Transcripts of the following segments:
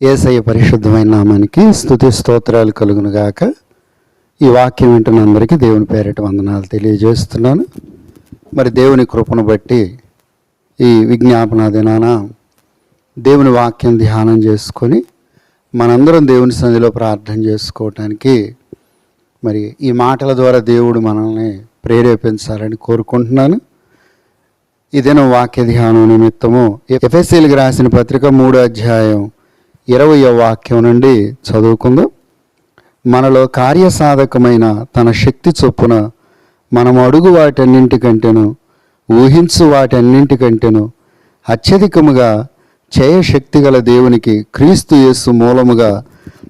ఏసయ్య పరిశుద్ధమైన నామానికి స్థుతి స్తోత్రాలు కలుగును గాక. ఈ వాక్యం వింటున్న అందరికీ దేవుని పేరిట వందనాలు తెలియజేస్తున్నాను. మరి దేవుని కృపను బట్టి ఈ విజ్ఞాపన దినాన దేవుని వాక్యం ధ్యానం చేసుకొని మనందరం దేవుని సన్నిధిలో ప్రార్థన చేసుకోవటానికి మరి ఈ మాటల ద్వారా దేవుడు మనల్ని ప్రేరేపించాలని కోరుకుంటున్నాను. ఇదేనో వాక్య ధ్యానం నిమిత్తము ఎఫ్ఎస్సీలకు రాసిన పత్రిక మూడో అధ్యాయం ఇరవయో వాక్యం నుండి చదువుకుందాం. మనలో కార్యసాధకమైన తన శక్తి చొప్పున మనం అడుగు వాటన్నింటికంటేను ఊహించు వాటన్నింటికంటేను అత్యధికముగా చేయశక్తి గల దేవునికి క్రీస్తు యేసు మూలముగా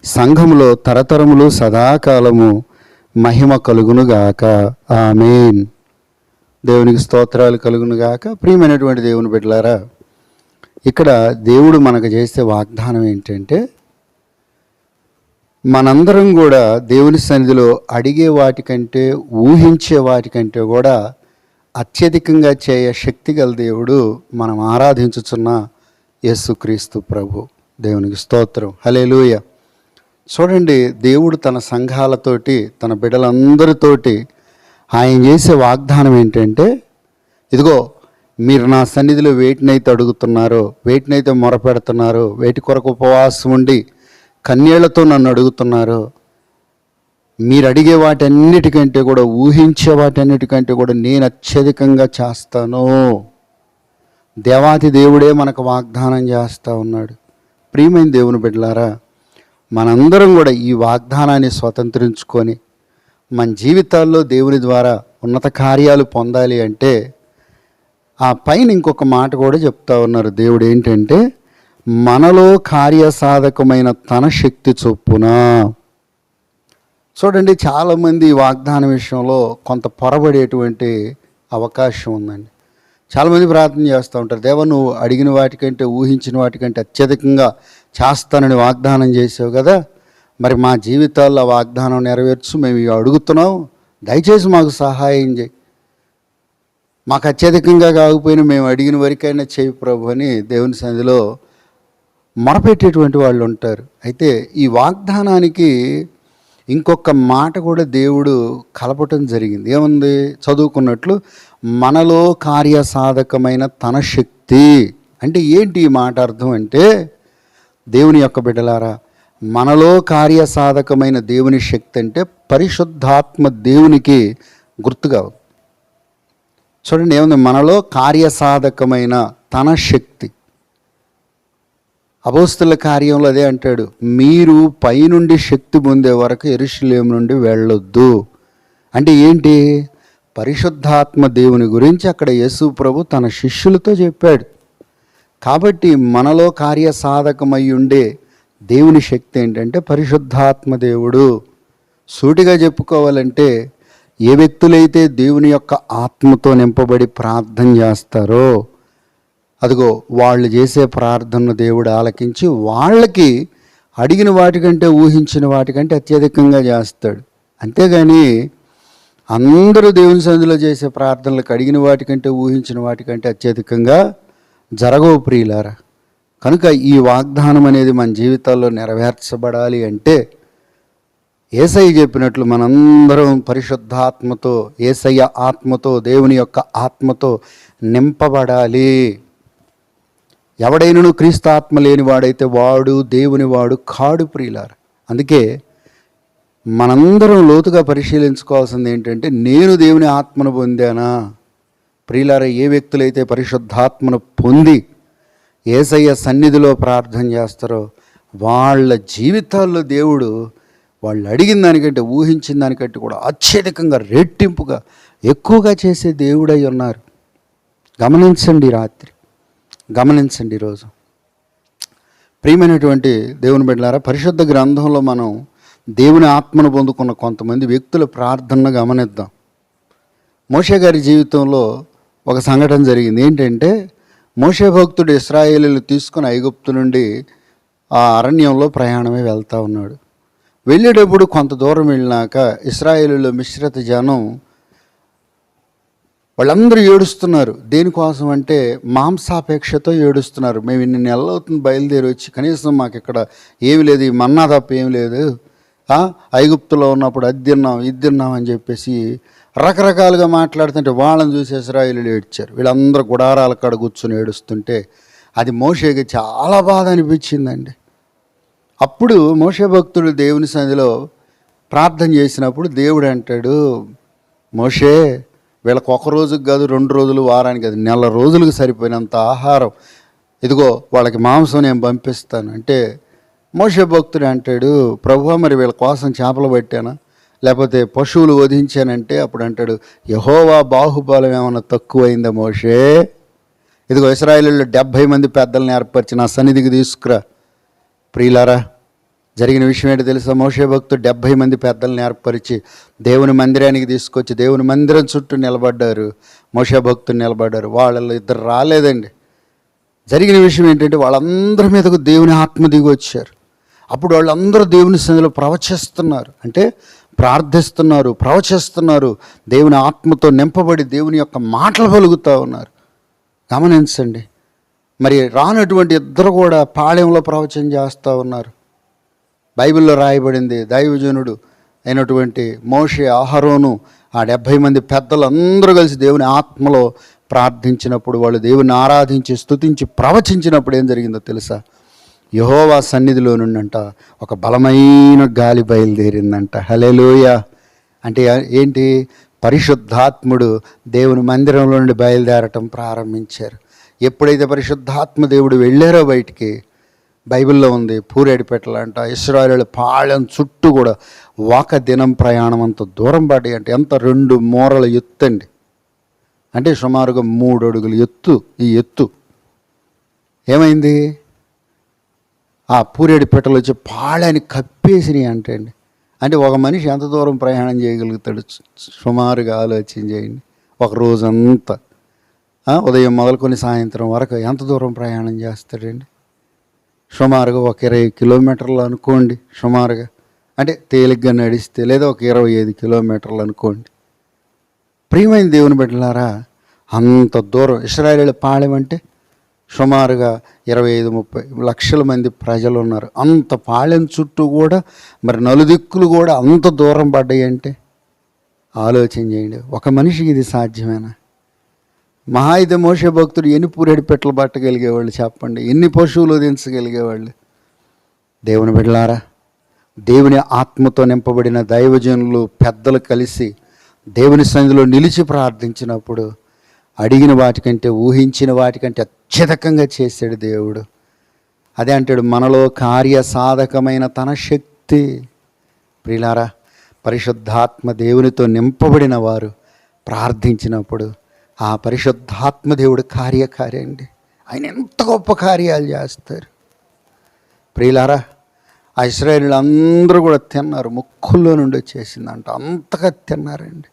సంఘములో తరతరములు సదాకాలము మహిమ కలుగునుగాక. ఆమెన్. దేవునికి స్తోత్రాలు కలుగునుగాక. ప్రియమైనటువంటి దేవుని బిడ్డలారా ఇక్కడ దేవుడు మనకు చేసే వాగ్దానం ఏంటంటే మనందరం కూడా దేవుని సన్నిధిలో అడిగే వాటికంటే ఊహించే వాటికంటే కూడా అత్యధికంగా చేయ శక్తి గల దేవుడు మనం ఆరాధించుచున్న యేసుక్రీస్తు ప్రభు. దేవునికి స్తోత్రం. హలేలుయ చూడండి దేవుడు తన సంఘాలతోటి తన బిడ్డలందరితోటి ఆయన చేసే వాగ్దానం ఏంటంటే ఇదిగో మీరు నా సన్నిధిలో వేటినైతే అడుగుతున్నారో వేటినైతే మొరపెడుతున్నారో వేటి కొరకు ఉపవాసం ఉండి కన్యళ్ళతో నన్ను అడుగుతున్నారో మీరు అడిగే వాటన్నిటికంటే కూడా ఊహించే వాటన్నిటికంటే కూడా నేను అత్యధికంగా చేస్తాను. దేవాతి దేవుడే మనకు వాగ్దానం చేస్తూ ఉన్నాడు. ప్రియమైన దేవుని బిడ్డలారా మనందరం కూడా ఈ వాగ్దానాన్ని స్వతంత్రించుకొని మన జీవితాల్లో దేవుని ద్వారా ఉన్నత కార్యాలు పొందాలి అంటే ఆ పైన ఇంకొక మాట కూడా చెప్తా ఉన్నారు. దేవుడు ఏంటంటే మనలో కార్యసాధకమైన తన శక్తి చొప్పున చూడండి చాలామంది వాగ్దానం విషయంలో కొంత పొరబడేటువంటి అవకాశం ఉందండి. చాలామంది ప్రార్థన చేస్తూ ఉంటారు. దేవ నువ్వు అడిగిన వాటికంటే ఊహించిన వాటికంటే అత్యధికంగా చేస్తానని వాగ్దానం చేసావు కదా. మరి మా జీవితాల్లో వాగ్దానం నెరవేర్చు మేము ఇవి అడుగుతున్నాం. దయచేసి మాకు సహాయం చేయి. మాకు అత్యధికంగా కాకపోయినా మేము అడిగిన వరకైనా చేయి ప్రభు అని దేవుని సన్నిధిలో మొరపెట్టేటువంటి వాళ్ళు ఉంటారు. అయితే ఈ వాగ్దానానికి ఇంకొక మాట కూడా దేవుడు కలపటం జరిగింది. ఏముంది? చదువుకున్నట్లు మనలో కార్యసాధకమైన తన శక్తి. అంటే ఏంటి ఈ మాట అర్థం అంటే దేవుని యొక్క బిడ్డలారా మనలో కార్యసాధకమైన దేవుని శక్తి అంటే పరిశుద్ధాత్మ దేవునికి గుర్తుగా చూడండి ఏముంది? మనలో కార్యసాధకమైన తన శక్తి. అపోస్తుల కార్యంలో అదే అంటాడు మీరు పైనుండి శక్తి పొందే వరకు ఎరుషులేం నుండి వెళ్ళొద్దు. అంటే ఏంటి? పరిశుద్ధాత్మ దేవుని గురించి అక్కడ యేసు ప్రభు తన శిష్యులతో చెప్పాడు. కాబట్టి మనలో కార్యసాధకమై ఉండే దేవుని శక్తి ఏంటంటే పరిశుద్ధాత్మ దేవుడు. సూటిగా చెప్పుకోవాలంటే ఏ వ్యక్తులైతే దేవుని యొక్క ఆత్మతో నింపబడి ప్రార్థన చేస్తారో అదిగో వాళ్ళు చేసే ప్రార్థనను దేవుడు ఆలకించి వాళ్ళకి అడిగిన వాటికంటే ఊహించిన వాటికంటే అత్యధికంగా చేస్తాడు. అంతేగాని అందరూ దేవుని సన్నిధిలో చేసే ప్రార్థనలకు అడిగిన వాటికంటే ఊహించిన వాటికంటే అత్యధికంగా జరగవు ప్రియులారా. కనుక ఈ వాగ్దానం అనేది మన జీవితాల్లో నెరవేర్చబడాలి అంటే ఏసయ్య చెప్పినట్లు మనందరం పరిశుద్ధాత్మతో ఏసయ్య ఆత్మతో దేవుని యొక్క ఆత్మతో నింపబడాలి. ఎవడైనను క్రీస్తు ఆత్మ లేనివాడైతే వాడు దేవుని వాడు కాడు ప్రియులారు. అందుకే మనందరం లోతుగా పరిశీలించుకోవాల్సింది ఏంటంటే నేను దేవుని ఆత్మను పొందానా? ప్రియులార ఏ వ్యక్తులైతే పరిశుద్ధాత్మను పొంది ఏసయ్య సన్నిధిలో ప్రార్థన చేస్తారో వాళ్ళ జీవితాల్లో దేవుడు వాళ్ళు అడిగిన దానికంటే ఊహించిన దానికంటే కూడా అత్యధికంగా రెట్టింపుగా ఎక్కువగా చేసే దేవుడై ఉన్నారు. గమనించండి రాత్రి. గమనించండి ఈరోజు ప్రియమైనటువంటి దేవుని బిడ్డలారా పరిశుద్ధ గ్రంథంలో మనం దేవుని ఆత్మను పొందుకున్న కొంతమంది వ్యక్తుల ప్రార్థనను గమనిద్దాం. మోషే గారి జీవితంలో ఒక సంఘటన జరిగింది. ఏంటంటే మోషే భక్తుడు ఇస్రాయేలీలు తీసుకుని ఐగుప్తు నుండి ఆ అరణ్యంలో ప్రయాణమే వెళ్తూ ఉన్నాడు. వెళ్ళేటప్పుడు కొంత దూరం వెళ్ళినాక ఇస్రాయేలీలో మిశ్రిత జనం వాళ్ళందరూ ఏడుస్తున్నారు. దేనికోసం అంటే మాంసాపేక్షతో ఏడుస్తున్నారు. మేము ఇన్ని నెలలు అవుతుంది బయలుదేరి వచ్చి కనీసం మాకు ఇక్కడ ఏమి లేదు ఈ మన్నా తప్ప ఏమి లేదు. ఐగుప్తులో ఉన్నప్పుడు అది తిన్నాం ఇది తిన్నాం అని చెప్పేసి రకరకాలుగా మాట్లాడుతుంటే వాళ్ళని చూసి ఇస్రాయిలు ఏడ్చారు. వీళ్ళందరూ గుడారాల కాడ కూర్చొని ఏడుస్తుంటే అది మోషేకి చాలా బాధ అనిపించిందండి. అప్పుడు మోష భక్తుడు దేవుని సన్నిధిలో ప్రార్థన చేసినప్పుడు దేవుడు అంటాడు మోషే వీళ్ళకి ఒక రోజుకి కాదు రెండు రోజులు వారానికి కాదు నెల రోజులకు సరిపోయినంత ఆహారం. ఇదిగో వాళ్ళకి మాంసం నేను పంపిస్తాను. అంటే మోషే భక్తుడు అంటాడు ప్రభు మరి వీళ్ళ కోసం చేపలు పట్టానా? లేకపోతే పశువులు వధించానంటే? అప్పుడు అంటాడు యహోవా బాహుబలం ఏమైనా తక్కువైందా మోషే? ఇదిగో ఇస్రాయిల్లో డెబ్భై మంది పెద్దల్ని ఏర్పరిచి నా సన్నిధికి తీసుకురా. ప్రియులారా జరిగిన విషయం ఏంటో తెలుసా? మోషే భక్తుడు డెబ్భై మంది పెద్దల్ని ఏర్పరిచి దేవుని మందిరానికి తీసుకొచ్చి దేవుని మందిరం చుట్టూ నిలబడ్డారు. మోషే భక్తులు నిలబడ్డారు. వాళ్ళలో ఇద్దరు రాలేదండి. జరిగిన విషయం ఏంటంటే వాళ్ళందరి మీదకు దేవుని ఆత్మ దిగి వచ్చారు. అప్పుడు వాళ్ళందరూ దేవుని సన్నిధిలో ప్రవచిస్తున్నారు. అంటే ప్రార్థిస్తున్నారు ప్రవచిస్తున్నారు. దేవుని ఆత్మతో నింపబడి దేవుని యొక్క మాటలు పలుకుతూ ఉన్నారు. గమనించండి. మరి రానటువంటి ఇద్దరు కూడా పాళెంలో ప్రవచనం చేస్తూ ఉన్నారు. బైబిల్లో రాయబడింది దైవజనుడు అయినటువంటి మోషే ఆహరోను ఆ డెబ్భై మంది పెద్దలు అందరూ కలిసి దేవుని ఆత్మలో ప్రార్థించినప్పుడు వాళ్ళు దేవుని ఆరాధించి స్థుతించి ప్రవచించినప్పుడు ఏం జరిగిందో తెలుసా? యహోవా సన్నిధిలో నుండంట ఒక బలమైన గాలి బయలుదేరిందంట. హలెలూయ అంటే ఏంటి? పరిశుద్ధాత్ముడు దేవుని మందిరంలో నుండి బయలుదేరటం ప్రారంభించారు. ఎప్పుడైతే పరిశుద్ధాత్మ దేవుడు వెళ్ళారో బయటికి బైబిల్లో ఉంది పూరేడిపెట్టలంట ఇస్రాయలు పాళెం చుట్టూ కూడా ఒక దినం ప్రయాణం అంత దూరం పడి అంటే ఎంత రెండు మూరల ఎత్తు అండి. అంటే సుమారుగా మూడు అడుగులు ఎత్తు ఈ ఎత్తు. ఏమైంది? ఆ పూరేడి వచ్చి పాళాన్ని కప్పేసినాయి అంటే అండి. అంటే ఒక మనిషి ఎంత దూరం ప్రయాణం చేయగలుగుతాడు? సుమారుగా ఆలోచన చేయండి. ఒక రోజంతా. ఉదయం మొదలుకొని సాయంత్రం వరకు ఎంత దూరం ప్రయాణం చేస్తాడండి? సుమారుగా ఒక ఇరవై కిలోమీటర్లు అనుకోండి సుమారుగా. అంటే తేలిగ్గా నడిస్తే లేదా ఒక ఇరవై ఐదు కిలోమీటర్లు అనుకోండి. ప్రియమైన దేవుని బిడ్డలారా అంత దూరం ఇస్రాయేల్ పాళెం అంటే సుమారుగా ఇరవై ఐదు ముప్పై లక్షల మంది ప్రజలు ఉన్నారు. అంత పాళెం చుట్టూ కూడా మరి నలుదిక్కులు కూడా అంత దూరం పడ్డాయి అంటే ఆలోచన చేయండి. ఒక మనిషికి ఇది సాధ్యమేనా? మహా అయితే మోసే భక్తుడు ఎన్ని పూరేడు పెట్టలు పట్టగలిగేవాళ్ళు చెప్పండి? ఎన్ని పశువులు దించగలిగేవాళ్ళు దేవుని బిడ్డలారా దేవుని ఆత్మతో నింపబడిన దైవజనులు పెద్దలు కలిసి దేవుని సన్నిధిలో నిలిచి ప్రార్థించినప్పుడు అడిగిన వాటికంటే ఊహించిన వాటికంటే అత్యధికంగా చేశాడు దేవుడు. అదే అంటాడు మనలో కార్య సాధకమైన తన శక్తి. ప్రిలారా పరిశుద్ధాత్మ దేవునితో నింపబడిన వారు ప్రార్థించినప్పుడు ఆ పరిశుద్ధాత్మ దేవుడు కార్యకార్యండి ఆయన ఎంత గొప్ప కార్యాలు చేస్తారు. ప్రియులారా ఆ ఇస్రాయేల్ అందరూ కూడా తిన్నారు. ముక్కుల్లో నుండి వచ్చేసిందంట. అంతగా తిన్నారండి.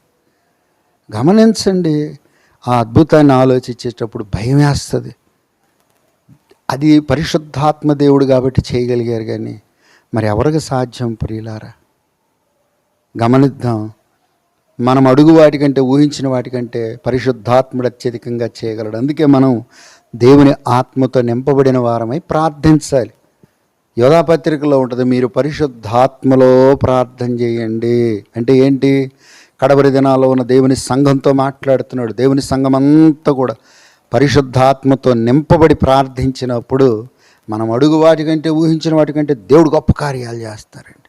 గమనించండి ఆ అద్భుతాన్ని ఆలోచించేటప్పుడు భయం వేస్తుంది. అది పరిశుద్ధాత్మ దేవుడు కాబట్టి చేయగలిగారు కానీ మరి ఎవరికి సాధ్యం ప్రియులారా? గమనిద్దాం. మనం అడుగు వాటికంటే ఊహించిన వాటికంటే పరిశుద్ధాత్ముడు అత్యధికంగా చేయగలడు. అందుకే మనం దేవుని ఆత్మతో నింపబడిన వారమై ప్రార్థించాలి. యోధాపత్రికలో ఉంటుంది మీరు పరిశుద్ధాత్మలో ప్రార్థన చేయండి. అంటే ఏంటి? కడవరి దినాల్లో ఉన్న దేవుని సంఘంతో మాట్లాడుతున్నాడు. దేవుని సంఘం అంతా కూడా పరిశుద్ధాత్మతో నింపబడి ప్రార్థించినప్పుడు మనం అడుగు వాటికంటే ఊహించిన వాటికంటే దేవుడు గొప్ప కార్యాలు చేస్తారండి.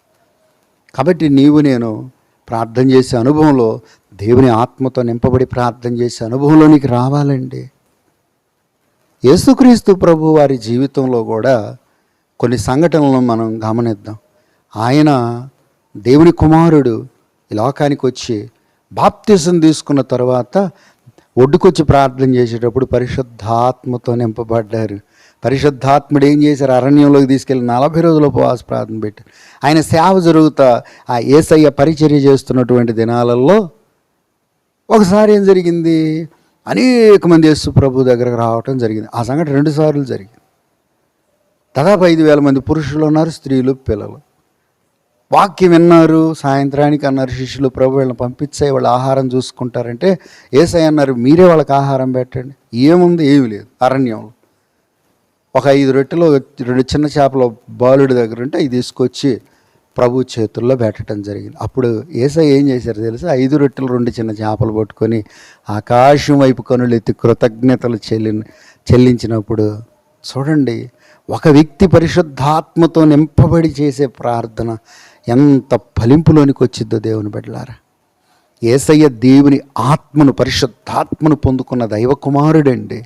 కాబట్టి నీవు నేను ప్రార్థన చేసే అనుభవంలో దేవుని ఆత్మతో నింపబడి ప్రార్థన చేసే అనుభవంలో నీకు రావాలండి. యేసుక్రీస్తు ప్రభు వారి జీవితంలో కూడా కొన్ని సంఘటనలను మనం గమనిద్దాం. ఆయన దేవుని కుమారుడు ఈ లోకానికి వచ్చి బాప్తిసం తీసుకున్న తర్వాత ఒడ్డుకొచ్చి ప్రార్థన చేసేటప్పుడు పరిశుద్ధాత్మతో నింపబడ్డారు. పరిశుద్ధాత్ముడు ఏం చేశారు? అరణ్యంలోకి తీసుకెళ్ళి నలభై రోజుల ఉపవాస ప్రార్థన పెట్టారు ఆయన సేవ జరుగుతా ఆ ఏసయ్య పరిచర్య చేస్తున్నటువంటి దినాలలో ఒకసారి ఏం జరిగింది? అనేక మంది యేసు ప్రభు దగ్గరకు రావటం జరిగింది. ఆ సంఘటన రెండు సార్లు జరిగింది. దాదాపు ఐదు వేల మంది పురుషులు ఉన్నారు స్త్రీలు పిల్లలు. వాక్యం విన్నారు సాయంత్రానికి అన్నారు శిష్యులు ప్రభు వీళ్ళని పంపించే వాళ్ళు ఆహారం చూసుకుంటారంటే ఏసై అన్నారు మీరే వాళ్ళకి ఆహారం పెట్టండి. ఏముంది? ఏమీ లేదు. అరణ్యంలో. ఒక ఐదు రొట్టెలు రెండు చిన్న చేపల బాలుడి దగ్గర ఉంటే అవి తీసుకొచ్చి ప్రభు చేతుల్లో పెట్టడం జరిగింది. అప్పుడు ఏసై ఏం చేశారు తెలుసా? ఐదు రొట్టెలు రెండు చిన్న చేపలు పట్టుకొని ఆకాశం వైపు కనులు ఎత్తి కృతజ్ఞతలు చెల్లి చెల్లించినప్పుడు చూడండి ఒక వ్యక్తి పరిశుద్ధాత్మతో నింపబడి చేసే ప్రార్థన ఎంత ఫలింపులోనికి వచ్చిద్దో దేవుని బిడ్డలారా. ఏసయ్య దేవుని ఆత్మను పరిశుద్ధాత్మను పొందుకున్న దైవకుమారుడండి.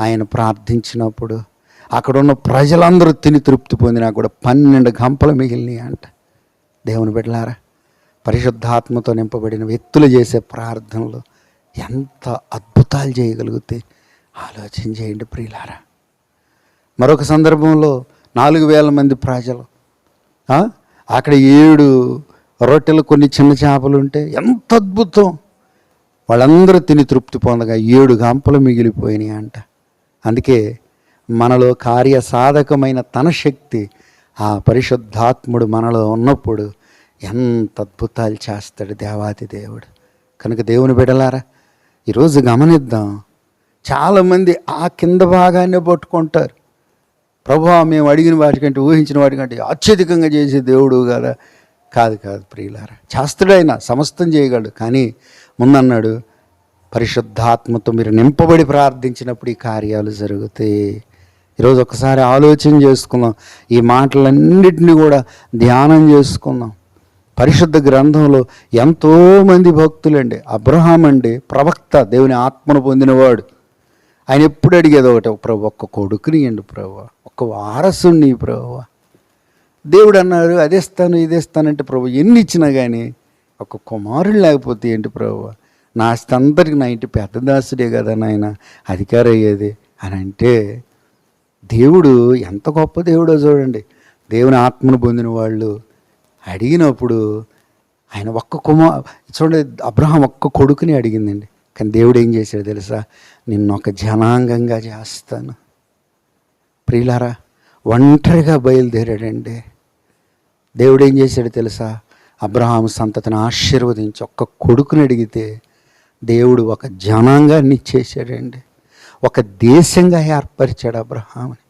ఆయన ప్రార్థించినప్పుడు అక్కడున్న ప్రజలందరూ తిని తృప్తి పొందినా కూడా పన్నెండు గంపలు మిగిలినాయి అంట. దేవుని బిడ్డలారా పరిశుద్ధాత్మతో నింపబడిన వ్యక్తులు చేసే ప్రార్థనలు ఎంత అద్భుతాలు చేయగలిగితే ఆలోచన చేయండి ప్రియులారా. మరొక సందర్భంలో నాలుగు వేల మంది ప్రజలు అక్కడ ఏడు రొట్టెలు కొన్ని చిన్న చేపలు ఉంటే ఎంత అద్భుతం. వాళ్ళందరూ తిని తృప్తి పొందగా ఏడు గంపలు మిగిలిపోయినాయి అంట. అందుకే మనలో కార్య సాధకమైన తన శక్తి ఆ పరిశుద్ధాత్ముడు మనలో ఉన్నప్పుడు ఎంత అద్భుతాలు చేస్తాడు దేవాది దేవుడు. కనుక దేవుని బిడలారా ఈరోజు గమనిద్దాం. చాలామంది ఆ కింద భాగాన్ని పట్టుకుంటారు. ప్రభు మేము అడిగిన వాటికంటే ఊహించిన వాటికంటే అత్యధికంగా చేసే దేవుడు కదా. కాదు కాదు ప్రియులారా చేస్తుడైనా సమస్తం చేయగలడు. కానీ ముందన్నాడు పరిశుద్ధాత్మతో మీరు నింపబడి ప్రార్థించినప్పుడు ఈ కార్యాలు జరుగుతాయి. ఈరోజు ఒకసారి ఆలోచన చేసుకుందాం. ఈ మాటలన్నిటిని కూడా ధ్యానం చేసుకుందాం. పరిశుద్ధ గ్రంథంలో ఎంతోమంది భక్తులండి. అబ్రహాం అండి ప్రవక్త దేవుని ఆత్మను పొందినవాడు. ఆయన ఎప్పుడు అడిగేది ఒకటి ప్రభు ఒక్క కొడుకుని అండి ప్రభు ఒక్క వారసుని ప్రభు. దేవుడు అన్నారు అది ఇస్తాను ఇది ఇస్తానంటే ప్రభు ఎన్ని ఇచ్చినా కానీ ఒక కుమారుడు లేకపోతే ఏంటి ప్రభు? నా ఆస్తి అందరికి నా ఇంటి పెద్ద దాసుడే కదా నాయన అధికారం అయ్యేది. అని అంటే దేవుడు ఎంత గొప్ప దేవుడో చూడండి. దేవుని ఆత్మను పొందిన వాళ్ళు అడిగినప్పుడు ఆయన ఒక్క కుమార్ చూడండి అబ్రహం ఒక్క కొడుకుని అడిగిందండి. కానీ దేవుడు ఏం చేశాడు తెలుసా? నిన్ను ఒక జనాంగంగా చేస్తాను. ప్రియులారా ఒంటరిగా బయలుదేరాడండి. దేవుడు ఏం చేశాడు తెలుసా? అబ్రహాం సంతతిని ఆశీర్వదించి ఒక్క కొడుకుని అడిగితే దేవుడు ఒక జనాంగాన్ని ఇచ్చేసాడండి ఒక దేశంగా ఏర్పరిచాడు అబ్రహాంని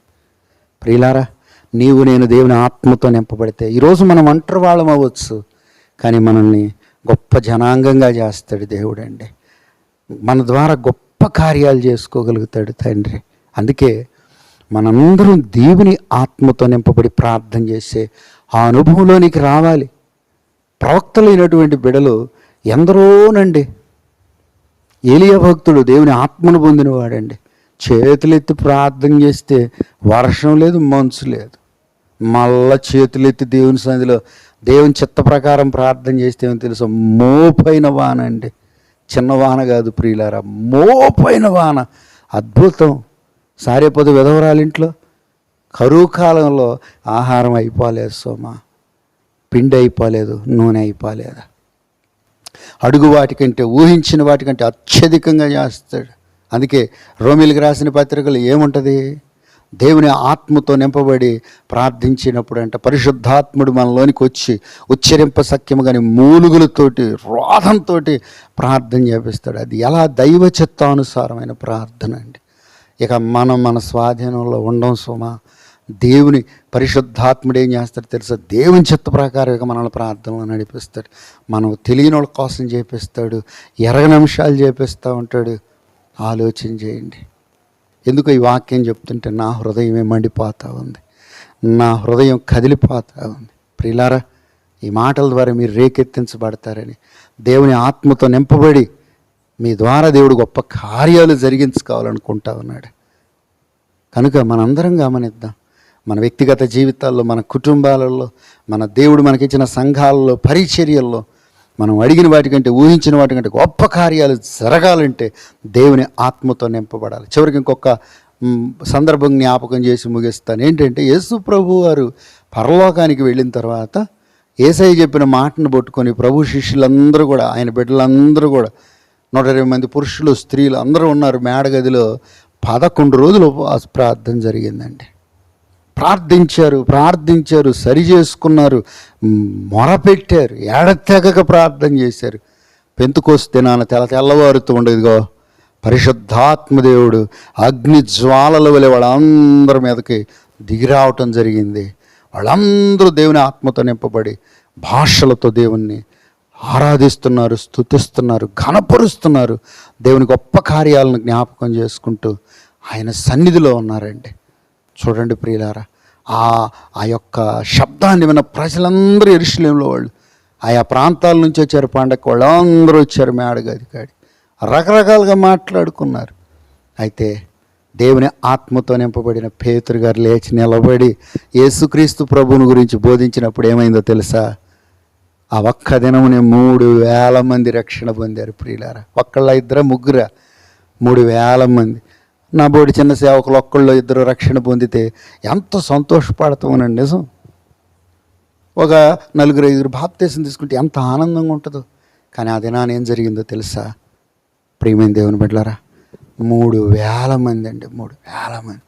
ప్రియులారా నీవు నేను దేవుని ఆత్మతో నింపబడితే ఈరోజు మనం ఒంటరి వాళ్ళం అవ్వచ్చు కానీ మనల్ని గొప్ప జనాంగంగా చేస్తాడు దేవుడు అండి. మన ద్వారా గొప్ప కార్యాలు చేసుకోగలుగుతాడు తండ్రి. అందుకే మనందరం దేవుని ఆత్మతో నింపబడి ప్రార్థన చేసే ఆ అనుభవంలోనికి రావాలి. ప్రవక్తలైనటువంటి బిడలు ఎందరోనండి ఏలియా భక్తుడు దేవుని ఆత్మను పొందినవాడండి. చేతులెత్తి ప్రార్థన చేస్తే వర్షం లేదు మంచు లేదు. మళ్ళా చేతులెత్తి దేవుని సన్నిధిలో దేవుని చిత్త ప్రకారం ప్రార్థన చేస్తే ఏమో తెలుసు? మోపైన వాన అండి. చిన్న వాన కాదు ప్రియులారా మోపైన వాన. అద్భుతం. సారేపోతే విధవరాలింట్లో కరువు కాలంలో ఆహారం అయిపోలేదు సోమా. పిండి అయిపోలేదు నూనె అయిపోలేదు. అడుగు వాటికంటే ఊహించిన వాటికంటే అత్యధికంగా చేస్తాడు. అందుకే రోమిలికి రాసిన పత్రికలు ఏముంటుంది? దేవుని ఆత్మతో నింపబడి ప్రార్థించినప్పుడు అంటే పరిశుద్ధాత్ముడు మనలోనికి వచ్చి ఉచ్చరింప సఖ్యము కానీ మూలుగులతోటి రోధంతో ప్రార్థన చేపిస్తాడు. అది ఎలా దైవ చిత్తానుసారమైన ప్రార్థన అండి. ఇక మనం మన స్వాధీనంలో ఉండం సుమా దేవుని పరిశుద్ధాత్ముడు ఏం చేస్తాడు తెలుసా? దేవుని చిత్త ప్రకారంగా మనల్ని ప్రార్థనలో నడిపిస్తాడు. మనం తెలియని వాళ్ళ కోసం చేపిస్తాడు. ఎరగని అంశాలు చేపిస్తూ ఉంటాడు. ఆలోచన చేయండి. ఎందుకు ఈ వాక్యం చెప్తుంటే నా హృదయమే మండిపోతూ ఉంది. నా హృదయం కదిలిపోతూ ఉంది. ప్రిలారా ఈ మాటల ద్వారా మీరు రేకెత్తించబడతారని దేవుని ఆత్మతో నింపబడి మీ ద్వారా దేవుడు గొప్ప కార్యాలు జరిగించుకోవాలనుకుంటా ఉన్నాడు. కనుక మనందరం గమనిద్దాం. మన వ్యక్తిగత జీవితాల్లో మన కుటుంబాలలో మన దేవుడు మనకిచ్చిన సంఘాలలో పరిచర్యల్లో మనం అడిగిన వాటికంటే ఊహించిన వాటికంటే గొప్ప కార్యాలు జరగాలంటే దేవుని ఆత్మతో నింపబడాలి. చివరికి ఇంకొక సందర్భం జ్ఞాపకం చేసి ముగిస్తాను. ఏంటంటే యేసు ప్రభు వారు పరలోకానికి వెళ్ళిన తర్వాత ఏసై చెప్పిన మాటను పట్టుకొని ప్రభు శిష్యులందరూ కూడా ఆయన బిడ్డలందరూ కూడా నూట ఇరవై మంది పురుషులు స్త్రీలు అందరూ ఉన్నారు మేడగదిలో పదకొండు రోజులు ఉపవాస ప్రార్థన జరిగిందండి. ప్రార్థించారు ప్రార్థించారు సరి చేసుకున్నారు మొరపెట్టారు ఏడతెగక ప్రార్థన చేశారు. పెంతుకోసి నాన్న తెల తెల్లవారుతూ ఉండేదిగో పరిశుద్ధాత్మదేవుడు అగ్ని జ్వాలల వలె వాళ్ళందరి మీదకి దిగిరావటం జరిగింది. వాళ్ళందరూ దేవుని ఆత్మతో నింపబడి భాషలతో దేవుణ్ణి ఆరాధిస్తున్నారు స్తుతిస్తున్నారు ఘనపరుస్తున్నారు. దేవుని గొప్ప కార్యాలను జ్ఞాపకం చేసుకుంటూ ఆయన సన్నిధిలో ఉన్నారండి. చూడండి ప్రియులారా ఆ ఆ యొక్క శబ్దాన్ని విన్న ప్రజలందరూ ఎరుషులేంలో వాళ్ళు. ఆయా ప్రాంతాల నుంచి వచ్చారు పండగ వాళ్ళందరూ వచ్చారు మేడగది కాడి రకరకాలుగా మాట్లాడుకున్నారు. అయితే దేవుని ఆత్మతో నింపబడిన పేతురు గారు లేచి నిలబడి యేసుక్రీస్తు ప్రభువుని గురించి బోధించినప్పుడు ఏమైందో తెలుసా? ఆ ఒక్క దినమునే మూడు వేల మంది రక్షణ పొందారు ప్రియులారా. ఒక్కళ్ళ ఇద్దరు ముగ్గుర. మూడు వేల మంది. నా బోడి చిన్న సేవకులు ఒక్కళ్ళు ఇద్దరు రక్షణ పొందితే ఎంత సంతోషపడతామనండి నిజం? ఒక నలుగురు ఐదుగురు బాప్తీసం తీసుకుంటే ఎంత ఆనందంగా ఉంటుందో. కానీ ఆ దినాన్ని ఏం జరిగిందో తెలుసా? ప్రియమైన దేవుని బిడ్డలారా మూడు వేల మంది అండి మూడు వేల మంది.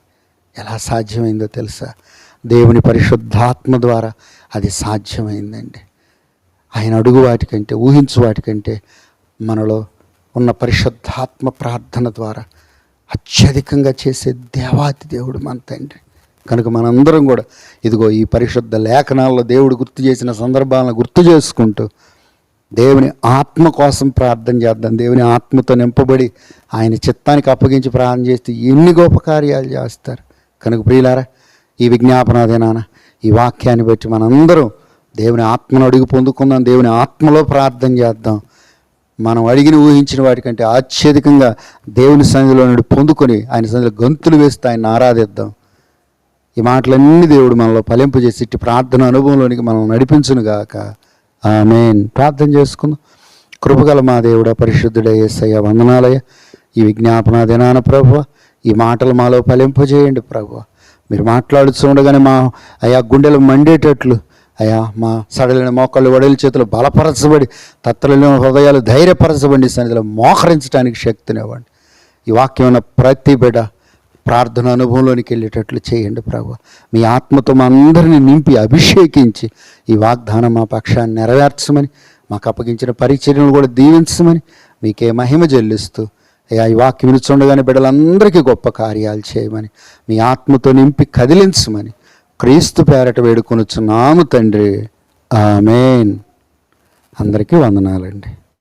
ఎలా సాధ్యమైందో తెలుసా? దేవుని పరిశుద్ధాత్మ ద్వారా అది సాధ్యమైందండి. ఆయన అడుగు వాటికంటే ఊహించు వాటికంటే మనలో ఉన్న పరిశుద్ధాత్మ ప్రార్థన ద్వారా అత్యధికంగా చేసే దేవాతి దేవుడు మన తండ్రి. కనుక మనందరం కూడా ఇదిగో ఈ పరిశుద్ధ లేఖనాల్లో దేవుడు గుర్తు చేసిన సందర్భాలను గుర్తు చేసుకుంటూ దేవుని ఆత్మ కోసం ప్రార్థన చేద్దాం. దేవుని ఆత్మతో నింపబడి ఆయన చిత్తానికి అప్పగించి ప్రార్థన చేస్తే ఎన్ని గొప్ప కార్యాలు చేస్తారు. కనుక ప్రియులారా ఈ విజ్ఞాపన అదేనాన ఈ వాక్యాన్ని బట్టి మనందరం దేవుని ఆత్మను అడుగు పొందుకుందాం. దేవుని ఆత్మలో ప్రార్థన చేద్దాం. మనం అడిగిన ఊహించిన వాటికంటే అత్యధికంగా దేవుని సన్నిధిలో నుండి పొందుకొని ఆయన సన్నిధిలో గంతులు వేస్తే ఆయన ఆరాధిద్దాం. ఈ మాటలన్నీ దేవుడు మనలో ఫలింపజేసి ఇట్టి ప్రార్థన అనుభవంలోనికి మనం నడిపించును గాక. ఆమెన్. ప్రార్థన చేసుకుందాం. కృపగల మా దేవుడ పరిశుద్ధుడ ఏసయ్య వందనాలయ ఈ విజ్ఞాపన దినాన ప్రభు ఈ మాటలు మాలో ఫలింపజేయండి ప్రభు. మీరు మాట్లాడుతుండగానే మా అయా గుండెలు మండేటట్లు అయ్యా మా సడలిన మోకాళ్ళు వడలి చేతులు బలపరచబడి తత్తలిన హృదయాలు ధైర్యపరచబడి సన్నిధిలో మోకరించడానికి శక్తినివ్వండి. ఈ వాక్యం ఉన్న ప్రతి బిడ్డ ప్రార్థన అనుభవంలోనికి వెళ్ళేటట్లు చేయండి ప్రభు. మీ ఆత్మతో మా అందరిని నింపి అభిషేకించి ఈ వాగ్దానం మా పక్షాన్ని నెరవేర్చమని మాకు అప్పగించిన పరిచర్యను కూడా దీవించమని మీకే మహిమ చెల్లిస్తూ అయ్యా ఈ వాక్యం వినుచుండగానే బిడ్డలందరికీ గొప్ప కార్యాలు చేయమని మీ ఆత్మతో నింపి కదిలించమని క్రీస్తు పేరట వేడుకొనుచున్నాము తండ్రి. ఆమెన్. అందరికీ వందనాలండి.